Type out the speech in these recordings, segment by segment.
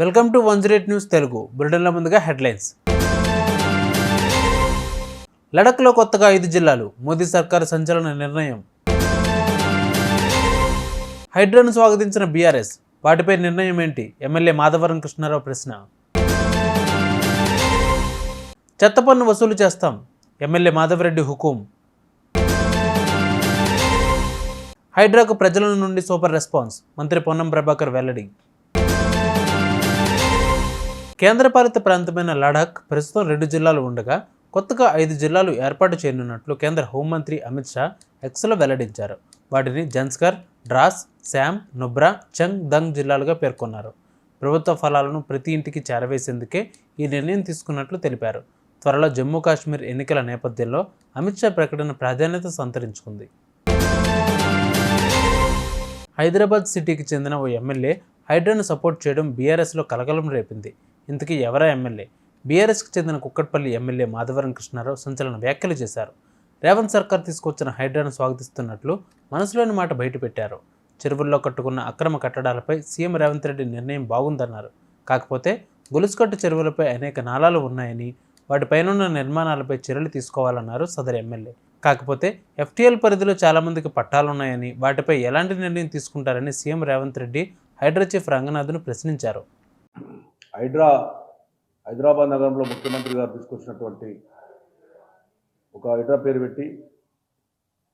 Welcome to one zero news Telugu. బులెటిన్ల ముందుగా headlines. లడఖ్లో కొత్తగా ఐదు జిల్లాలు మోదీ సర్కార్ సంచలన నిర్ణయం. హైడ్రాను స్వాగతించిన బీఆర్ఎస్ వాటిపై నిర్ణయం ఏంటి? ఎమ్మెల్యే మాధవరం కృష్ణారావు ప్రశ్న. చెత్త పన్ను వసూలు చేస్తాం ఎమ్మెల్యే మాధవరెడ్డి హుకుం. హైడ్రాకు ప్రజల నుండి సూపర్ రెస్పాన్స్ మంత్రి పొన్నం ప్రభాకర్ వెల్లడి. కేంద్రపాలిత ప్రాంతమైన లడాక్ ప్రస్తుతం రెండు జిల్లాలు ఉండగా కొత్తగా ఐదు జిల్లాలు ఏర్పాటు చేయనున్నట్లు కేంద్ర హోంమంత్రి అమిత్ షా ఎక్స్లో వెల్లడించారు. వాటిని జన్స్కర్ డ్రాస్ శామ్ నుబ్రా చంగ్ దంగ్ జిల్లాలుగా పేర్కొన్నారు. ప్రభుత్వ ఫలాలను ప్రతి ఇంటికి చేరవేసేందుకే ఈ నిర్ణయం తీసుకున్నట్లు తెలిపారు. త్వరలో జమ్మూ కాశ్మీర్ ఎన్నికల నేపథ్యంలో అమిత్ షా ప్రకటన ప్రాధాన్యత సంతరించుకుంది. హైదరాబాద్ సిటీకి చెందిన ఓ ఎమ్మెల్యే హైడ్రాను సపోర్ట్ చేయడం బీఆర్ఎస్లో కలకలం రేపింది. ఇంతకీ ఎవరా ఎమ్మెల్యే? బీఆర్ఎస్కి చెందిన కుక్కట్పల్లి ఎమ్మెల్యే మాధవరం కృష్ణారావు సంచలన వ్యాఖ్యలు చేశారు. రేవంత్ సర్కార్ తీసుకొచ్చిన హైడ్రాను స్వాగతిస్తున్నట్లు మనసులోని మాట బయటపెట్టారు. చెరువుల్లో కట్టుకున్న అక్రమ కట్టడాలపై సీఎం రేవంత్ రెడ్డి నిర్ణయం బాగుందన్నారు. కాకపోతే గొలుసుకట్టు చెరువులపై అనేక నాలాలు ఉన్నాయని వాటిపైనున్న నిర్మాణాలపై చర్యలు తీసుకోవాలన్నారు సదరు ఎమ్మెల్యే. కాకపోతే ఎఫ్టీఎల్ పరిధిలో చాలామందికి పట్టాలున్నాయని వాటిపై ఎలాంటి నిర్ణయం తీసుకుంటారని సీఎం రేవంత్ రెడ్డి హైడ్రా చీఫ్ రంగనాథ్ను ప్రశ్నించారు. హైడ్రా హైదరాబాద్ నగరంలో ముఖ్యమంత్రి గారు తీసుకొచ్చినటువంటి ఒక హైడ్రా పేరు పెట్టి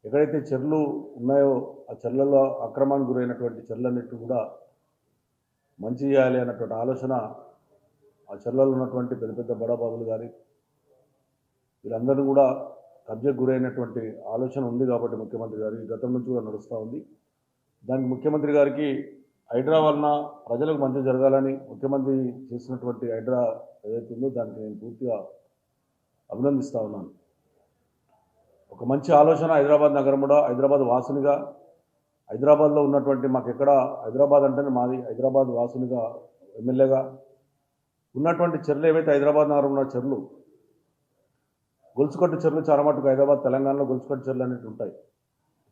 ఎక్కడైతే చెర్లు ఉన్నాయో ఆ చెర్లలో అక్రమానికి గురైనటువంటి చెర్లన్నిటి కూడా మంచి చేయాలి అన్నటువంటి ఆలోచన ఆ చెర్లలో ఉన్నటువంటి పెద్ద పెద్ద బడాబాబులు కానీ వీళ్ళందరూ కూడా కబ్జకు గురైనటువంటి ఆలోచన ఉంది కాబట్టి ముఖ్యమంత్రి గారికి గతం నుంచి కూడా నడుస్తూ ఉంది. దానికి ముఖ్యమంత్రి గారికి హైడ్రా వలన ప్రజలకు మంచి జరగాలని ముఖ్యమంత్రి చేసినటువంటి హైడ్రా ఏదైతే ఉందో దానికి నేను పూర్తిగా అభినందిస్తూ ఉన్నాను. ఒక మంచి ఆలోచన హైదరాబాద్ నగరం కూడా హైదరాబాద్ వాసునిగా హైదరాబాద్లో ఉన్నటువంటి మాకు ఎక్కడ హైదరాబాద్ అంటేనే మాది హైదరాబాద్ వాసునిగా ఎమ్మెల్యేగా ఉన్నటువంటి చెర్లు ఏవైతే హైదరాబాద్ నగరంలో ఉన్న చెర్లు గొలుసుకట్టు చెరువులు చాలా మటుకు హైదరాబాద్ తెలంగాణలో గొలుసుకట్టు చెరువులు అనేవి ఉంటాయి.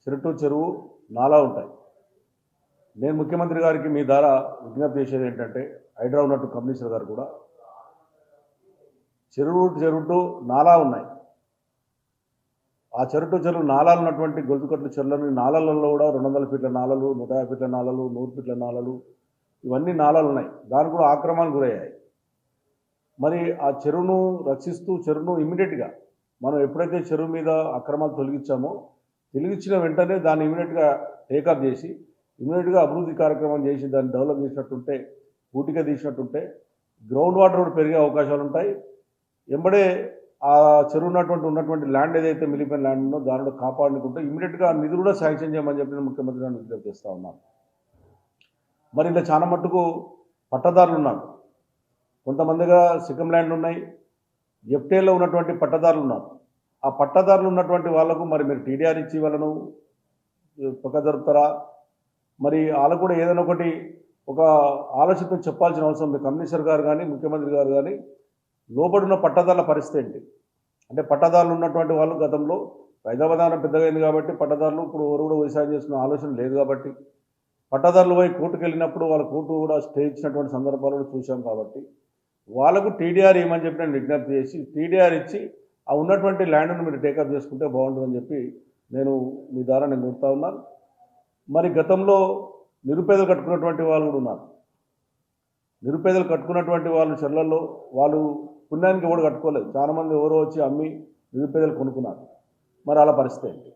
చెరుటు చెరువు నాలా ఉంటాయి. నేను ముఖ్యమంత్రి గారికి మీ ద్వారా విజ్ఞప్తి చేసేది ఏంటంటే హైడ్రా ఉన్నట్టు కమిషనర్ గారు కూడా చెరువు చెరుటు నాలా ఉన్నాయి. ఆ చెరుటు చెరువు నాలాలు ఉన్నటువంటి గొలుసుకట్ల చెరువులని నాలలలో కూడా రెండు వందల ఫీట్ల నాలలు నూట యాభై ఫీట్ల నాలలు నూరు ఫీట్ల నాలలు ఇవన్నీ నాలాలు ఉన్నాయి. దానికి కూడా ఆక్రమణకు గురయ్యాయి. మరి ఆ చెరువును రక్షిస్తూ చెరువును ఇమ్మీడియట్గా మనం ఎప్పుడైతే చెరువు మీద అక్రమాలు తొలగించామో తొలగించిన వెంటనే దాన్ని ఇమీడియట్గా టేకప్ చేసి ఇమీడియట్గా అభివృద్ధి కార్యక్రమం చేసి దాన్ని డెవలప్ చేసినట్టుంటే పూటిగా తీసినట్టుంటే గ్రౌండ్ వాటర్ కూడా పెరిగే అవకాశాలు ఉంటాయి. ఎంబడే ఆ చెరువు ఉన్నటువంటి ఉన్నటువంటి ల్యాండ్ ఏదైతే మిలిపోయిన ల్యాండ్ ఉందో దానిలో కాపాడుకుంటే ఇమీడియట్గా నిధులు కూడా శాంక్షన్ చేయమని చెప్పి ముఖ్యమంత్రి గారిని విజ్ఞప్తి చేస్తూ ఉన్నాను. మరి ఇలా చాలా మట్టుకు పట్టదారులు ఉన్నారు. కొంతమందిగా సిక్కం ల్యాండ్ ఉన్నాయి ఎఫ్టీఏలో ఉన్నటువంటి పట్టదారులు ఉన్నారు. ఆ పట్టదారులు ఉన్నటువంటి వాళ్ళకు మరి మీరు టీడీఆర్ ఇచ్చి వాళ్ళను పక్క జరుపుతారా? మరి వాళ్ళకు కూడా ఏదైనా ఒకటి ఒక ఆలోచనతో చెప్పాల్సిన అవసరం ఉంది. కమిషనర్ గారు కానీ ముఖ్యమంత్రి గారు కానీ లోబడిన పట్టదారుల పరిస్థితి ఏంటి? అంటే పట్టదారులు ఉన్నటువంటి వాళ్ళు గతంలో హైదరాబాద్ పెద్దగైంది పెద్దగా అయింది కాబట్టి పట్టదారులు ఇప్పుడు ఎవరు కూడా వ్యవసాయం చేసుకునే ఆలోచన లేదు కాబట్టి పట్టదారులు పోయి కోర్టుకు వెళ్ళినప్పుడు వాళ్ళ కోర్టు కూడా స్టే ఇచ్చినటువంటి సందర్భాలు కూడా చూసాం కాబట్టి వాళ్ళకు టీడీఆర్ ఏమని చెప్పి నేను విజ్ఞప్తి చేసి టీడీఆర్ ఇచ్చి ఆ ఉన్నటువంటి ల్యాండ్ను మీరు టేకప్ చేసుకుంటే బాగుంటుందని చెప్పి నేను మీ ద్వారా నేను కోరుతా ఉన్నాను మరి గతంలో నిరుపేదలు కట్టుకున్నటువంటి వాళ్ళు కూడా ఉన్నారు. నిరుపేదలు కట్టుకున్నటువంటి వాళ్ళు చెర్లలో వాళ్ళు పుణ్యానికి ఎవడు కట్టుకోలేదు. చాలామంది ఎవరో వచ్చి అమ్మి నిరుపేదలు కొనుక్కున్నారు. మరి అలా పరిస్థితి ఏంటి?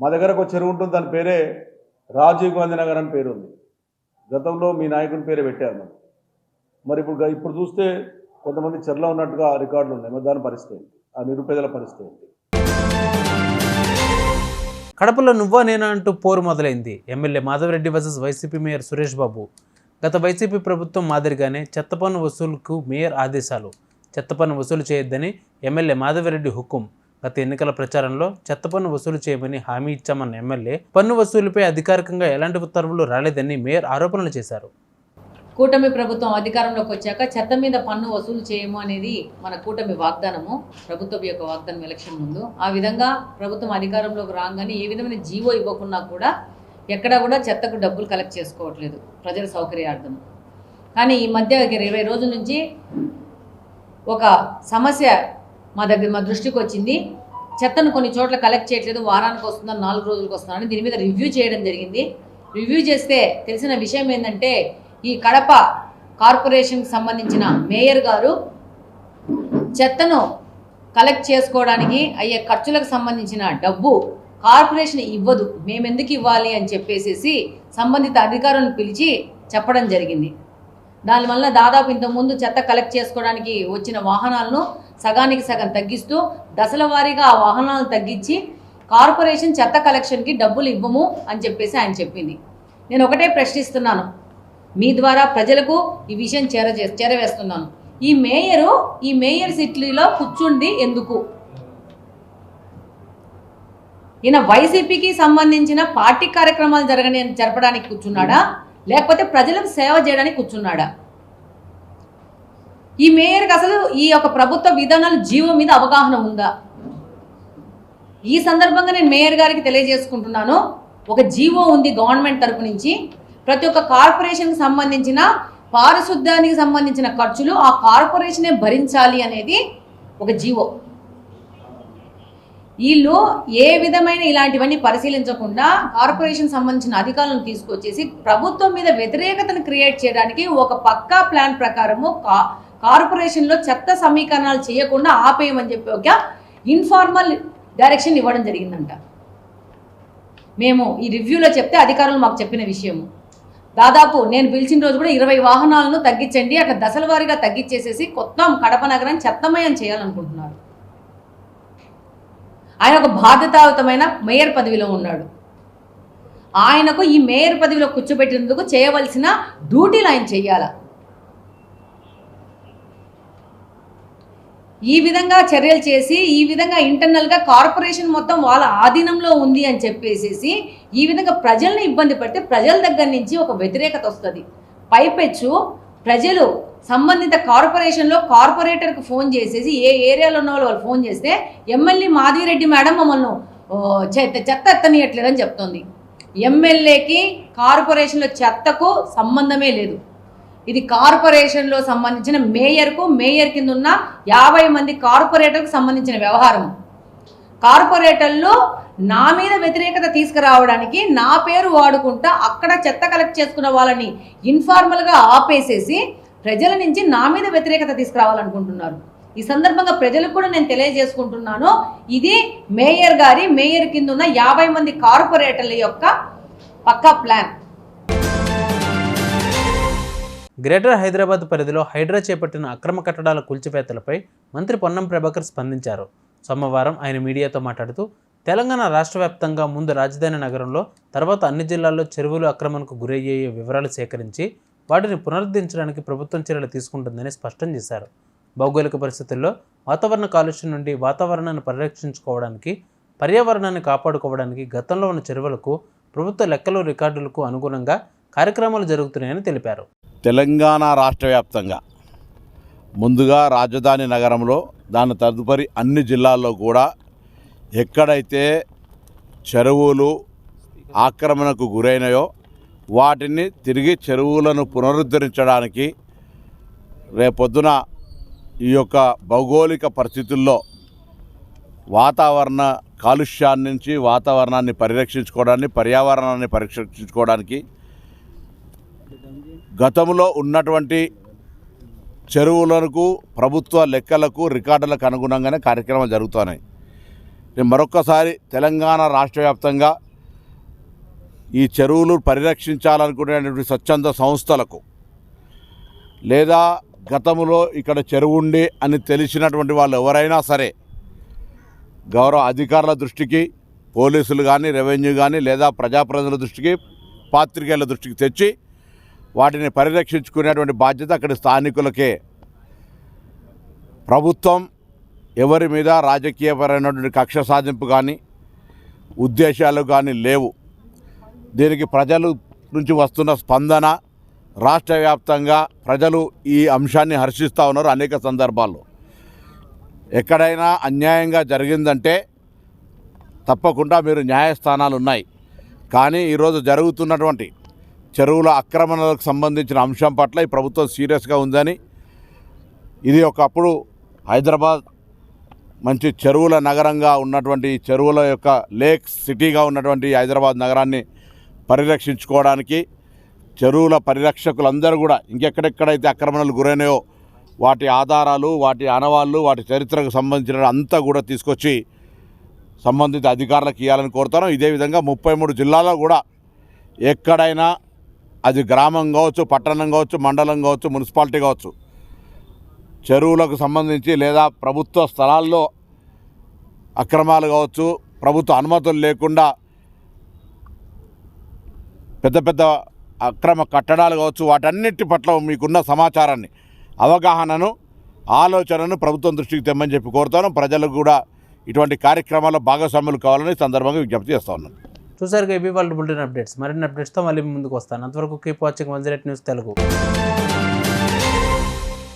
మా దగ్గర ఒక చెరువు ఉంటుంది దాని పేరే రాజీవ్ గాంధీ నగర్ అని పేరు ఉంది. గతంలో మీ నాయకుని పేరే పెట్టారు మరి. మరి ఇప్పుడు ఇప్పుడు చూస్తే కొంతమంది చెర్లో ఉన్నట్టుగా రికార్డులు ఉన్నాయి. మరి దాని పరిస్థితి ఏంటి? ఆ నిరుపేదల పరిస్థితి ఏంటి? కడపలో నువ్వా నేనా అంటూ పోరు మొదలైంది. MLA Madhavareddy versus YCP mayor Suresh Babu. గత వైసీపీ ప్రభుత్వం మాదిరిగానే చెత్త పన్ను వసూలుకు మేయర్ ఆదేశాలు. చెత్త పన్ను వసూలు చేయొద్దని ఎమ్మెల్యే మాధవరెడ్డి హుకుం. గత ఎన్నికల ప్రచారంలో చెత్త పన్ను వసూలు చేయమని హామీ ఇచ్చామన్న ఎమ్మెల్యే పన్ను వసూలుపై అధికారికంగా ఎలాంటి ఉత్తర్వులు రాలేదని మేయర్ ఆరోపణలు చేశారు. కూటమి ప్రభుత్వం అధికారంలోకి వచ్చాక చెత్త మీద పన్ను వసూలు చేయము అనేది మన కూటమి వాగ్దానము ప్రభుత్వం యొక్క వాగ్దానం ఎలక్షన్ ముందు. ఆ విధంగా ప్రభుత్వం అధికారంలోకి రాగానే ఏ విధమైన జీవో ఇవ్వకున్నా కూడా ఎక్కడా కూడా చెత్తకు డబ్బులు కలెక్ట్ చేసుకోవట్లేదు ప్రజల సౌకర్యార్థం. కానీ ఈ మధ్య ఇరవై రోజుల నుంచి ఒక సమస్య మా దగ్గర మా దృష్టికి వచ్చింది. చెత్తను కొన్ని చోట్ల కలెక్ట్ చేయట్లేదు వారానికి వస్తుందని నాలుగు రోజులకు వస్తుందని దీని మీద రివ్యూ చేయడం జరిగింది. రివ్యూ చేస్తే తెలిసిన విషయం ఏంటంటే ఈ కడప కార్పొరేషన్కి సంబంధించిన మేయర్ గారు చెత్తను కలెక్ట్ చేసుకోవడానికి అయ్యే ఖర్చులకు సంబంధించిన డబ్బు కార్పొరేషన్ ఇవ్వదు మేము ఎందుకు ఇవ్వాలి అని చెప్పేసేసి సంబంధిత అధికారులను పిలిచి చెప్పడం జరిగింది. దానివల్ల దాదాపు ఇంతకుముందు చెత్త కలెక్ట్ చేసుకోవడానికి వచ్చిన వాహనాలను సగానికి సగం తగ్గిస్తూ దశల వారీగా ఆ వాహనాలను తగ్గించి కార్పొరేషన్ చెత్త కలెక్షన్కి డబ్బులు ఇవ్వము అని చెప్పేసి ఆయన చెప్పింది. నేను ఒకటే ప్రశ్నిస్తున్నాను. మీ ద్వారా ప్రజలకు ఈ విషయం చేర చేరవేస్తున్నాను. ఈ మేయరు ఈ మేయర్ సిటీలో కూర్చుంది ఎందుకు? ఈయన వైసీపీకి సంబంధించిన పార్టీ కార్యక్రమాలు జరగని జరపడానికి కూర్చున్నాడా? లేకపోతే ప్రజలకు సేవ చేయడానికి కూర్చున్నాడా? ఈ మేయర్కి అసలు ఈ యొక్క ప్రభుత్వ విధానాలు జీవో మీద అవగాహన ఉందా? ఈ సందర్భంగా నేను మేయర్ గారికి తెలియజేసుకుంటున్నాను. ఒక జీవో ఉంది గవర్నమెంట్ తరపు నుంచి. ప్రతి ఒక్క కార్పొరేషన్కి సంబంధించిన పారిశుద్ధ్యానికి సంబంధించిన ఖర్చులు ఆ కార్పొరేషనే భరించాలి అనేది ఒక జీవో. వీళ్ళు ఏ విధమైన ఇలాంటివన్నీ పరిశీలించకుండా కార్పొరేషన్ సంబంధించిన అధికారులను తీసుకొచ్చేసి ప్రభుత్వం మీద వ్యతిరేకతను క్రియేట్ చేయడానికి ఒక పక్కా ప్లాన్ ప్రకారము కా కార్పొరేషన్లో చెత్త సమీకరణాలు చేయకుండా ఆపేయమని చెప్పి ఒక ఇన్ఫార్మల్ డైరెక్షన్ ఇవ్వడం జరిగిందంట. మేము ఈ రివ్యూలో చెప్తే అధికారులు మాకు చెప్పిన విషయము. దాదాపు నేను పిలిచిన రోజు కూడా ఇరవై వాహనాలను తగ్గించండి అట్లా దశల వారీగా తగ్గించేసేసి కొత్త కడప నగరాన్ని చెత్తమయం చేయాలనుకుంటున్నాడు. ఆయన ఒక బాధ్యతాయుతమైన మేయర్ పదవిలో ఉన్నాడు. ఆయనకు ఈ మేయర్ పదవిలో కూర్చోబెట్టినందుకు చేయవలసిన డ్యూటీలు ఆయన చేయాలా? ఈ విధంగా చర్యలు చేసి ఈ విధంగా ఇంటర్నల్గా కార్పొరేషన్ మొత్తం వాళ్ళ ఆధీనంలో ఉంది అని చెప్పేసేసి ఈ విధంగా ప్రజల్ని ఇబ్బంది పడితే ప్రజల దగ్గర నుంచి ఒక వ్యతిరేకత వస్తుంది. పైపెచ్చు ప్రజలు సంబంధిత కార్పొరేషన్లో కార్పొరేటర్కి ఫోన్ చేసేసి ఏ ఏరియాలో ఉన్న వాళ్ళు వాళ్ళు ఫోన్ చేస్తే ఎమ్మెల్యే మాధవిరెడ్డి మేడం మమ్మల్ని చెత్త చెత్త ఎత్తనీయట్లేదని చెప్తోంది. ఎమ్మెల్యేకి కార్పొరేషన్లో చెత్తకు సంబంధమే లేదు. ఇది కార్పొరేషన్లో సంబంధించిన మేయర్కు మేయర్ కింద ఉన్న యాభై మంది కార్పొరేటర్కు సంబంధించిన వ్యవహారం. కార్పొరేటర్లు నా మీద వ్యతిరేకత తీసుకురావడానికి నా పేరు వాడుకుంటా అక్కడ చెత్త కలెక్ట్ చేసుకున్న వాళ్ళని ఇన్ఫార్మల్గా ఆపేసేసి ప్రజల నుంచి నా మీద వ్యతిరేకత తీసుకురావాలనుకుంటున్నారు. ఈ సందర్భంగా ప్రజలకు కూడా నేను తెలియజేసుకుంటున్నాను. ఇది మేయర్ గారి మేయర్ కింద ఉన్న యాభై మంది కార్పొరేటర్ల యొక్క పక్కా ప్లాన్. గ్రేటర్ హైదరాబాద్ పరిధిలో హైడ్రా చేపట్టిన అక్రమ కట్టడాల కూల్చివేతలపై మంత్రి పొన్నం ప్రభాకర్ స్పందించారు. సోమవారం ఆయన మీడియాతో మాట్లాడుతూ తెలంగాణ రాష్ట్ర వ్యాప్తంగా ముందు రాజధాని నగరంలో తర్వాత అన్ని జిల్లాల్లో చెరువులు అక్రమణకు గురయ్యే వివరాలు సేకరించి వాటిని పునరుద్ధరించడానికి ప్రభుత్వం చర్యలు తీసుకుంటుందని స్పష్టం చేశారు. భౌగోళిక పరిస్థితుల్లో వాతావరణ కాలుష్యం నుండి వాతావరణాన్ని పరిరక్షించుకోవడానికి పర్యావరణాన్ని కాపాడుకోవడానికి గతంలో ఉన్న చెరువులకు ప్రభుత్వ లెక్కలు రికార్డులకు అనుగుణంగా కార్యక్రమాలు జరుగుతున్నాయని తెలిపారు. తెలంగాణ రాష్ట్ర వ్యాప్తంగా ముందుగా రాజధాని నగరంలో దాని తదుపరి అన్ని జిల్లాల్లో కూడా ఎక్కడైతే చెరువులు ఆక్రమణకు గురైనాయో వాటిని తిరిగి చెరువులను పునరుద్ధరించడానికి రేపొద్దున ఈ యొక్క భౌగోళిక పరిస్థితుల్లో వాతావరణ కాలుష్యాన్ని నుంచి వాతావరణాన్ని పరిరక్షించుకోవడానికి పర్యావరణాన్ని పరిరక్షించుకోవడానికి గతంలో ఉన్నటువంటి చెరువులకు ప్రభుత్వ లెక్కలకు రికార్డులకు అనుగుణంగానే కార్యక్రమాలు జరుగుతున్నాయి. నేను మరొక్కసారి తెలంగాణ రాష్ట్ర వ్యాప్తంగా ఈ చెరువులు పరిరక్షించాలనుకునేటువంటి స్వచ్ఛంద సంస్థలకు లేదా గతంలో ఇక్కడ చెరువు ఉండి అని తెలిసినటువంటి వాళ్ళు ఎవరైనా సరే గౌరవ అధికారుల దృష్టికి పోలీసులు కానీ రెవెన్యూ కానీ లేదా ప్రజాప్రతినిధుల దృష్టికి పాత్రికేయుల దృష్టికి తెచ్చి వాటిని పరిరక్షించుకునేటువంటి బాధ్యత అక్కడి స్థానికులకే. ప్రభుత్వం ఎవరి మీద రాజకీయపరమైనటువంటి కక్ష సాధింపు కానీ ఉద్దేశాలు కానీ లేవు. దీనికి ప్రజలు నుంచి వస్తున్న స్పందన రాష్ట్ర వ్యాప్తంగా ప్రజలు ఈ అంశాన్ని హర్షిస్తూ ఉన్నారు అనేక సందర్భాల్లో. ఎక్కడైనా అన్యాయంగా జరిగిందంటే తప్పకుండా మీరు న్యాయస్థానాలు ఉన్నాయి కానీ ఈరోజు జరుగుతున్నటువంటి చెరువుల ఆక్రమణలకు సంబంధించిన అంశం పట్ల ఈ ప్రభుత్వం సీరియస్గా ఉందని ఇది ఒకప్పుడు హైదరాబాద్ మంచి చెరువుల నగరంగా ఉన్నటువంటి చెరువుల యొక్క లేక్ సిటీగా ఉన్నటువంటి హైదరాబాద్ నగరాన్ని పరిరక్షించుకోవడానికి చెరువుల పరిరక్షకులందరూ కూడా ఇంకెక్కడెక్కడైతే ఆక్రమణలు గురైనాయో వాటి ఆధారాలు వాటి ఆనవాళ్ళు వాటి చరిత్రకు సంబంధించిన అంతా కూడా తీసుకొచ్చి సంబంధిత అధికారులకు ఇవ్వాలని కోరుతాను ఇదే విధంగా ముప్పై మూడు జిల్లాలో కూడా ఎక్కడైనా అది గ్రామం కావచ్చు పట్టణం కావచ్చు మండలం కావచ్చు మున్సిపాలిటీ కావచ్చు. చెరువులకు సంబంధించి లేదా ప్రభుత్వ స్థలాల్లో అక్రమాలు కావచ్చు ప్రభుత్వ అనుమతులు లేకుండా పెద్ద పెద్ద అక్రమ కట్టడాలు కావచ్చు వాటన్నిటి పట్ల మీకున్న సమాచారాన్ని అవగాహనను ఆలోచనను ప్రభుత్వం దృష్టికి తెమ్మని చెప్పి కోరుతాను. ప్రజలకు కూడా ఇటువంటి కార్యక్రమాల్లో భాగస్వాములు కావాలని సందర్భంగా విజ్ఞప్తి చేస్తా ఉన్నాను. చూసారుగా ఇవి వాళ్ళు బులెటిన్ అప్డేట్స్ మరిన్ని అప్డేట్స్తో మళ్ళీ ముందుకు వస్తాను. అంతవరకు keep watching one zero news Telugu.